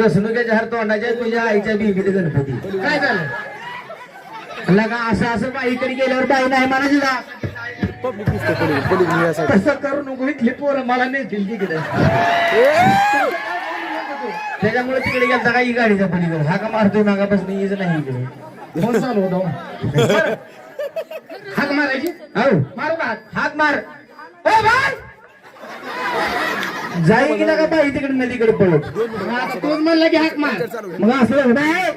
कसनुक्याच्या हर तोंडाच्या तुझ्या आईच्या बिंबीत गणपती. काय झालं? लगा असं असं बाईकडे गेल्यावर बाई नाही म्हणायची जा. तसं करू नको इथली पोरं मला नेतील तिकडे. त्याच्यामुळे तिकडे गेलता का ही गाडीचा पलीकडे. हा का मारतोय मागापासून येच नाही इकडे. फोन चालू होता? हाक मारायची? हो मारू का हाक मार. ओ भाई! जाई की का बाई तिकडे नदीकडे पळत मग आता तोच म्हणला की हाक मार. मग असं बाय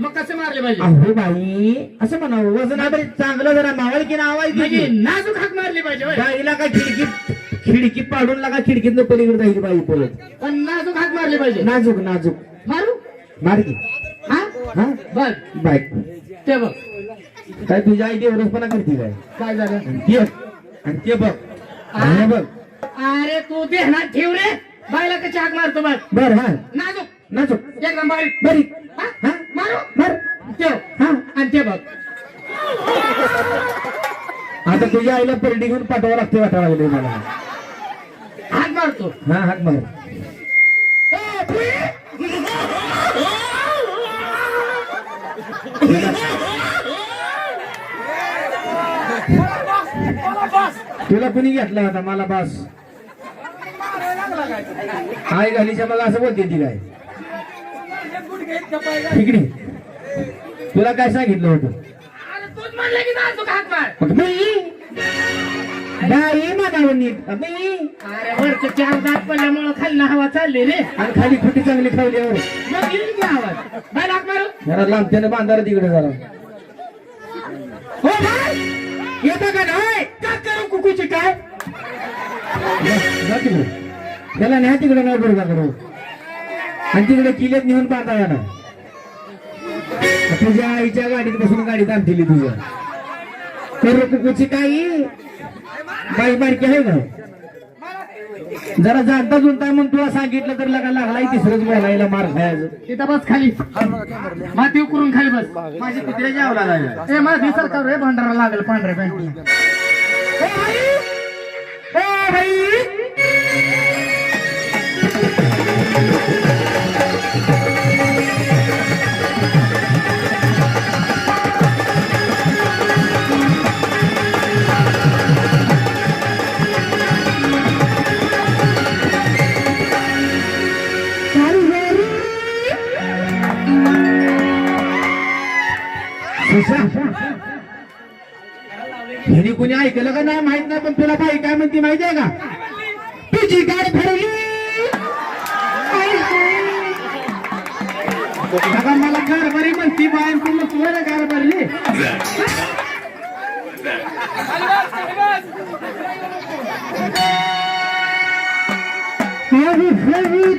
मग कसे मारले पाहिजे अहो बाई असं म्हणावं वजन तरी चांगलं जरा मावळ की नावाय म्हणजे नाजूक हाक मारली पाहिजे होय. बाईला का खिडकीत खिडकी पाडून लागा खिडकीत पलीकडे जाईल बाई पळत पण नाजूक हाक मारली पाहिजे. नाजूक नाजूक. मारू? मार की. हा? हा? बर. बाय. ते बघ. काय तुझ्या आई देवरसपणा करते काय? काय झालं? ते आणि ते बघ. आणि हे बघ. अरे तू देहनात ठेव रे. बायला कशी हाक मारतो बघ. बर हा. नाजूक. नाजूक. एकदम बारीक बरी. हा? हा? मारू? मार. ठेव. हा. आणि ते बघ. आता तुझ्या आईला परडी घेऊन पाठवावं लागते वाटावं लागले मला. हाक मारतो. हा हाक मार. तुला कुणी घेतला होता मला बास. आई घालीच्या मग असं बोलते ती काय तिकडे तुला काय सांगितलं होतं? म्हणावं नीट. मी? अरे वरचं चार दात पडल्यामुळं खाली हवा चालली रे. आणि खाली खुटी चांगली मग येईल की आवाज? बाय हाक मारू. जरा लांबत्यानं बांधारा तिकडे जरा. हो बाय! येतं का नाही? का करू कुकूची काय? त्याला न्या तिकडे नाही बरोबर करू? आणि तिकडे किल्ल्यात नेऊन बांधा ना तुझ्या आईच्या गाडीत बसून गाडीत आणतील तुझ्या करू कुकुची काही बाई बारकी आहे का? जरा जाणता जुनता म्हणून तुला सांगितलं तर लगा लागलाय तिसरंच बोलायला मार खायचं. तिथं बस खाली. माती उकरून खाली बस. माझी कुत्र्याची आवला लागला ए माझी सरकार रे भांडारा लागल पांढऱ्या पॅन्ट का नाही माहीत नाही पण तुला बाई काय म्हणते माहिती आहे का? तुझी गाडी भरली. आता मला कारभारी म्हणती बाय तू म्हणतो ना कारभारी मन मन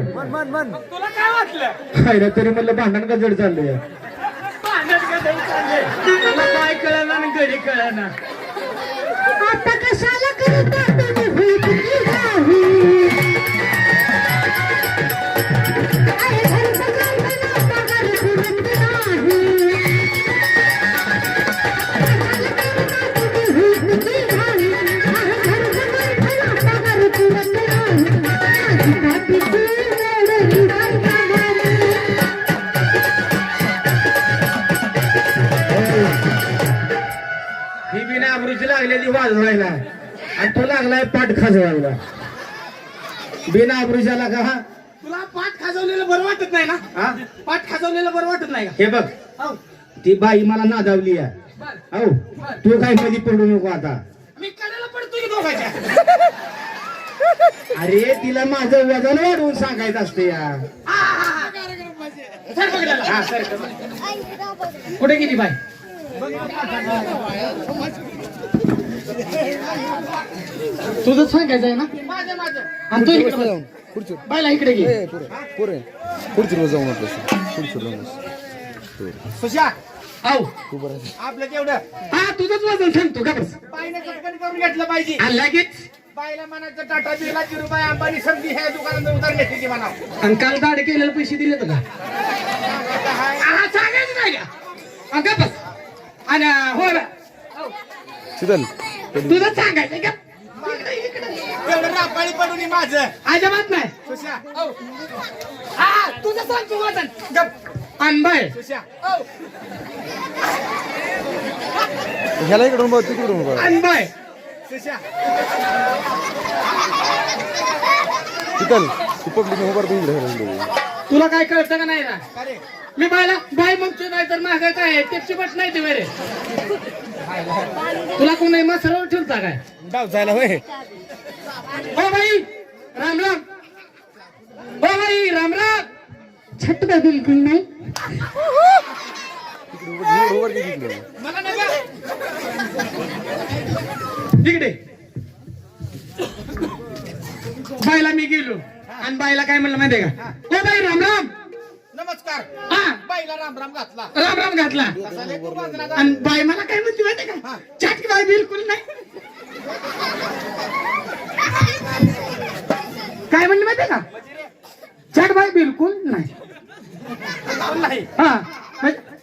तुला काय वाटलं? खायला तरी म्हणलं भांडण का जड चाललंय. भांडण का चाललंय? तुला काय आणि घरी कळना आता कशाला करता वाजवायला आणि तो लागलाय पाठ खाजवायला. बिना अब्रुजाला का? हा तुला पाठ खाजवलेलं बरं वाटत नाही ना? हा? पाठ खाजवलेलं बरं वाटत नाही हे बघ. का हो ती बाई मला नादावली आहे बर. हो तू काय मध्ये पडू नको आता. मी कडेला पडतो की दोघांच्या? अरे तिला माझं वजन वाढवून सांगायचं असते या. सर बघायला हा. सर कुठे गेली बाय तुझं सांगायचं आहे ना? माझं माझं. आणि तू इकडे बस. खुर्ची बायला इकडे घे. पुरे पुरे खुर्चीवर जाऊ म्हटलं. सुशा आऊ. तू बरं आहे. आपलं केवढं? हा तुझंच वजन सांगतो का बस? बाईने कटकट करून घेतलं पाहिजे. आणि लगेच. बाईला म्हणायचं टाटा बिर्ला रुपये अंबानी संधी ह्या दुकानात उतर घेतली म्हणा आणि काल दाड केलेले पैसे दिले का? हा, सांगायचं नाही का? बस. आणि हो ना शीतल तुझं सांगायचं का? एवढं रापाळी पडून माझं. अजिबात नाही. सुशा. हा तुझं सांग तू वजन. गप. अनबाय सुशा. ह्याला इकडून बघ तिकडून बघ. अनबाय सुशा. तू पब्लिक तू इकडे तुला काय कळतं का नाही ना? मी बायला बाय म्हणतो नाही तर माझं काय टेपची बट नाही ते तुला कोणी मसाल्यावर ठेवता काय? डाव जायला होय. हो बाई राम राम. हो बाई राम राम. छट का बिलकुल नाही. मला नका तिकडे बायला मी गेलो. आणि बायला काय म्हणलं माहितीये का? हो बाई राम राम. नमस्कार. हा. बाईला राम राम घातला. राम राम घातला आणि बाई मला काय म्हणते माहितीये का? चाटकी बाई बिलकुल नाही. काय म्हणली माहितीये का? चाट बाई बिलकुल नाही. नाही हा.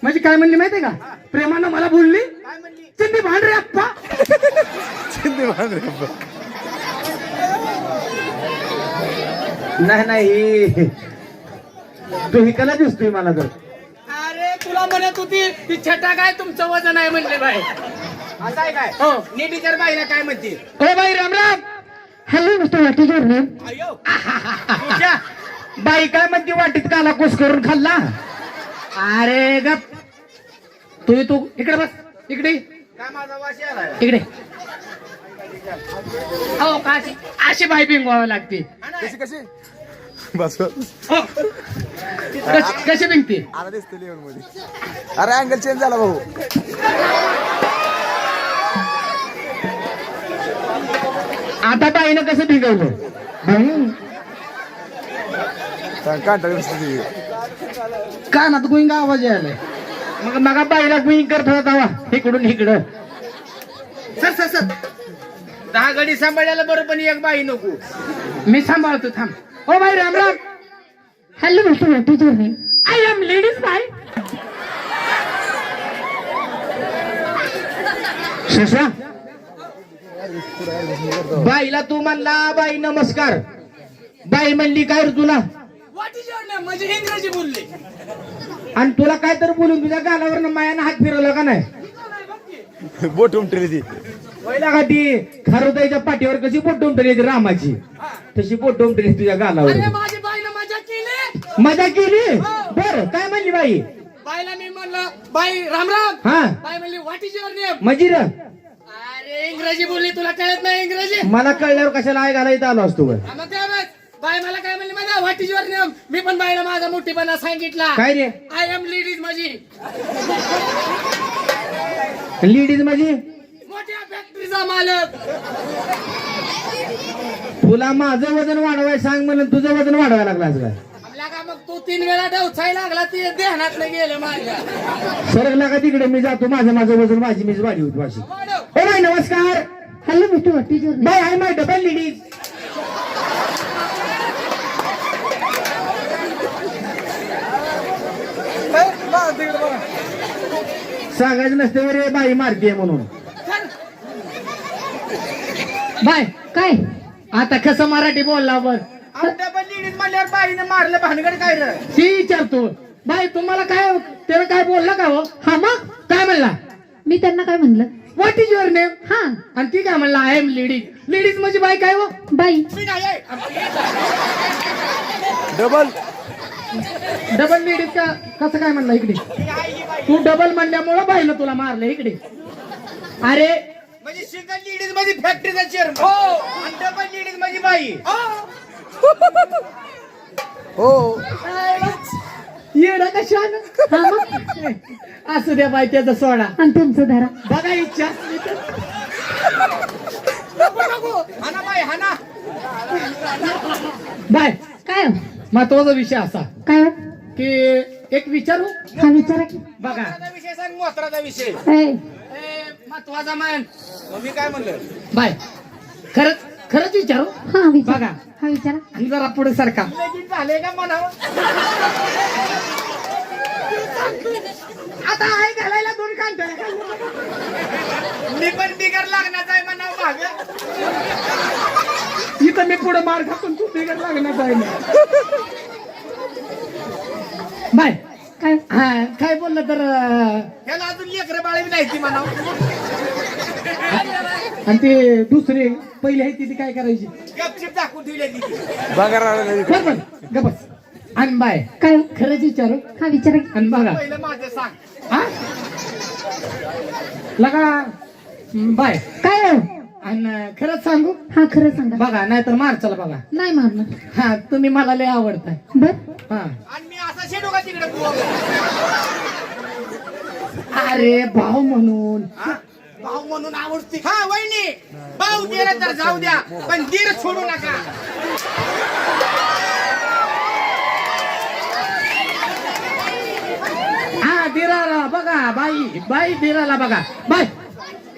म्हणजे काय म्हणली माहितीये का? प्रेमानं मला बोलली. काय म्हणली? चिंदी भांडरे अप्पा चिंते बांधरे बाबा. नाही नाही तू हिकाला दिसतोय मला तर. अरे तुला म्हणत होती ती छटा काय तुमचं वजन आहे? म्हणले बाई. असं आहे काय? हो. नीट विचार बाईला काय म्हणते. हो बाई Ram Ram. Hello mister what is your name अयो. तुझ्या बाई काय म्हणते वाटीत काला कुस करून खाल्ला? अरे गप. तू तू इकडे बस. इकडे. ये. काय माझा वाशी आलाय? इकडे. हो का अशी- अशी बाई बिंगवावी लागते. कशी कशी? बस बस. हो. कशी कशी बिंगते आला दिसतो लेवलमध्ये. अरे अँगल चेंज झाला भाऊ. आता बाईनं कसं भिगवलं? बाई कांटा दिसतो कानात गोईंगा आवाज यायलाय. मग मग बाईला गुईंग करत होता तेव्हा. इकडून इकडं. Sir sir sir. दहा गडी सांभाळायला बरं पण एक बाई नको. मी सांभाळतो थांब. हो बाई Ram Ram. Hello mister what is your name I am ladies bye शशा बाईला तू म्हणला बाई नमस्कार. बाई म्हणली काय रे तुला? व्हॉट इज युअर नेम म्हणजे इंग्रजी बोलले. आणि तुला काय तर बोलून तुझ्या गालावर मायानं हात फिरवला का नाही? बोट उमटली ती. पहिला का ती खारोताईच्या पाठीवर कशी बोट उमटली ती रामाची? तशी बोट उमटली तुझ्या अरे गालावर माझी मजा केली? बर काय म्हणली बाई? बाईला मी म्हणलं बाई राम राम. हा. बाई म्हणली व्हॉट इज युअर नेम मजी र अरे इंग्रजी बोलली तुला कळत नाही इंग्रजी? मला कळल्यावर कशाला आय घालायला आलो असतो बरं. हा, मग काय बस? बाई मला काय म्हणली माझा व्हॉट इज युअर नेम मी पण बाईला माझा मोठीपणा सांगितला. काय रे? आय एम लेडीज माझी लेडीज माझी मोठ्या फॅक्टरीचा मालक. तुला माझं वजन वाढवाय सांग म्हणून तुझं वजन वाढवायला लागलास काय? आपल्या का मग तू तीन वेळा डवचाय लागला ते देहनात गेलं माझ्या. सरकला का तिकडे मी जातो. माझं माझं वजन माझी मीच वाढी होती माझी. ओ बाई नमस्कार. Hello mister name by I my double ladies सांगायचं नसतं रे बाई मारतीये म्हणून. बाय काय? आता कसं मराठी बोलला बर बाईने मारलं भानगड काय रे ती. विचारतो बाई तुम्हाला काय त्यानं काय बोलला का हो? हा मग? काय म्हणला? मी त्यांना काय म्हणलं? व्हॉट इज युअर नेम हा. आणि ती काय म्हणला? आय एम लेडीज लेडीज म्हणजे बाय काय हो? बाई. मी नाही आहे. डबल डबल लेडीज का? कसं काय म्हणलं इकडे? मी आहे ही बाई. तू डबल म्हणल्यामुळं बाईनं तुला मारलं इकडे. अरे. म्हणजे सिंगल लेडीजमध्ये फॅक्टरीचा चेअरमन आणि डबल लेडीजमध्ये बाई. हो. येडा कशानं हा मग? असू द्या बाई त्याचा सोडा. आणि तुमचं धरा. बघा इच्छा असली तर. हाना बाई हाना. बाय. काय हो? महत्त्वाचा विषय असा काय हो? की एक विचारू? हा विचारा की. बघा. विषय सांग मोत्राचा विषय. ए, ए, महत्त्वाचा मान. मग मी काय म्हणलं? बाय. खरंच खरंच विचारू? हा विचारा. बघा. हा विचारा. आणि जरा पुढे सारखा लगीन झाले का म्हणावं आता आहे घालायला दोन कांटे. मी पण बिगर लागण्याचा आहे म्हणावं भाग इथं मी पुढे मार खातून तू बिगड लागणार आहे बाय. काय? हा काय बोललं तर अं, ह्याला अजून लेकरं बाळी नाही ती म्हणावं आणि ते दुसरे पहिले आहे ती ती काय करायची? गपचिप दाखवून बरोबर आणि बाय. काय? खरंच विचारू? हा विचारा? आणि बघा. पहिलं माझं सांग. हा लगा बाय. काय? हो आणि खरंच सांगू? हा खरं सांगा. बघा नाहीतर मार चला बघा. नाही मारणार. हा तुम्ही मला लय आवडताय. बर. हा. आणि मी असा शेडू का तिकडे? तू अरे भाऊ म्हणून. हा? भाऊ म्हणून आवडते. हा वहिनी भाऊ दिला तर जाऊ द्या पण दीर सोडू नका. हा दिराला बघा बाई बाई दिराला बघा. बाय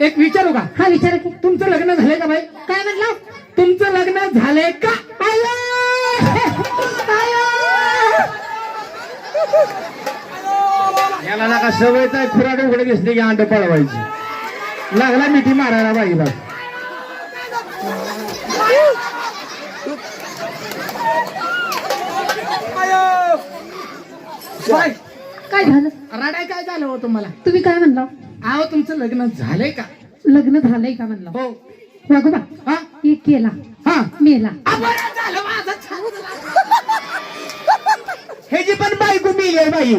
एक विचारू का? हा विचारा की तुमचं लग्न झालंय का बाई? काय म्हटलं? तुमचं लग्न झालंय का? आयो! आयो! याला नका सवयच आहे खुराड उघडे दिसले की अंड पळवायची. लागला मिठी मारायला बाईला. बाय. काय झालं? रडाय काय झालं हो तुम्हाला? तुम्ही काय म्हणला? अहो तुमचं लग्न झालंय का? लग्न झालंय का म्हणलं? हो. वागोबा हा? एक केला. हा? मेला. आ, बरं झालं माझं छान. ह्याची पण बायको मिली आहे बाई.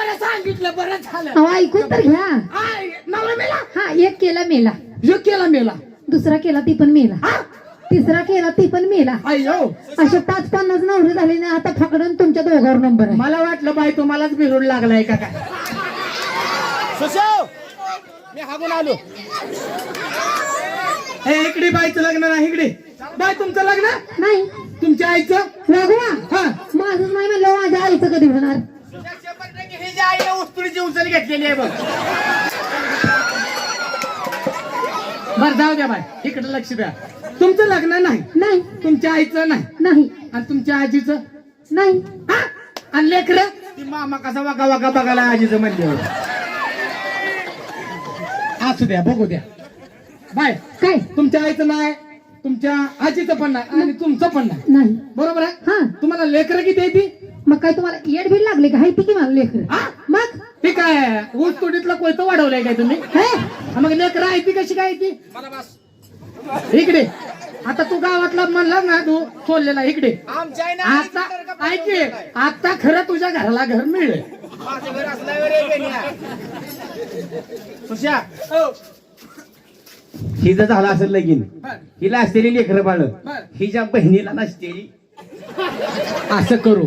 बरं सांगितलं बरं झालं. अहो ऐकून तर घ्या. आय, नवरा मेला? हा एक केला मेला. जो केला मेला. दुसरा केला ती पण मेला. हा? तिसरा केला ती पण मेला. अयो असे पाच पन्नास नवरे झाले ना आता फकडून तुमच्या दोघांवर नंबर आहे. मला वाटलं बाई तुम्हालाच बिरुड लागलाय का काय? मी हागून आलो. हे इकडे बाईचं लग्न नाही इकडे. बाय तुमचं लग्न? नाही. तुमच्या आईचं? वागोबा हा. माझंच नाही म्हणलं माझ्या आईचं कधी होणार? उस्तुरीची उचल घेतलेली आहे बघ. बर जाऊ द्या बाय इकडे लक्ष द्या. तुमचं लग्न नाही. नाही. तुमच्या आईचं नाही. नाही. आणि तुमच्या आजीचं? नाही. हा? आणि लेकर? ती मामा कसा वाका वाका बघायला आजीचं म्हणले असू द्या बघू द्या. बाय. काय? तुमच्या आईचं नाही तुमच्या आजीचं पण नाही आणि तुमचं पण नाही. नाही. बरोबर आहे? हा. तुम्हाला लेकर किती आहे ती? मग काय तुम्हाला येड बिल लागले का? हायती की मला लेकर? हा? मग? ते काय ऊस तोडीतलं कोयतं वाढवलंय काय तुम्ही? हे? हा, मग लेकर आहे ती कशी काय ती? मला बस. इकडे. आता तू गावातला म्हणला ना तू सोडलेला इकडे. आमच्या आईने आता ऐके आता खरं तुझ्या घराला घर मिळेल माझं घर असल्यावर रे बेन्या. सुशा हिचं झालं असेल लगीन हिला असलेली लेकरं बाळ. हिच्या बहिणीला नसतेली असं करू.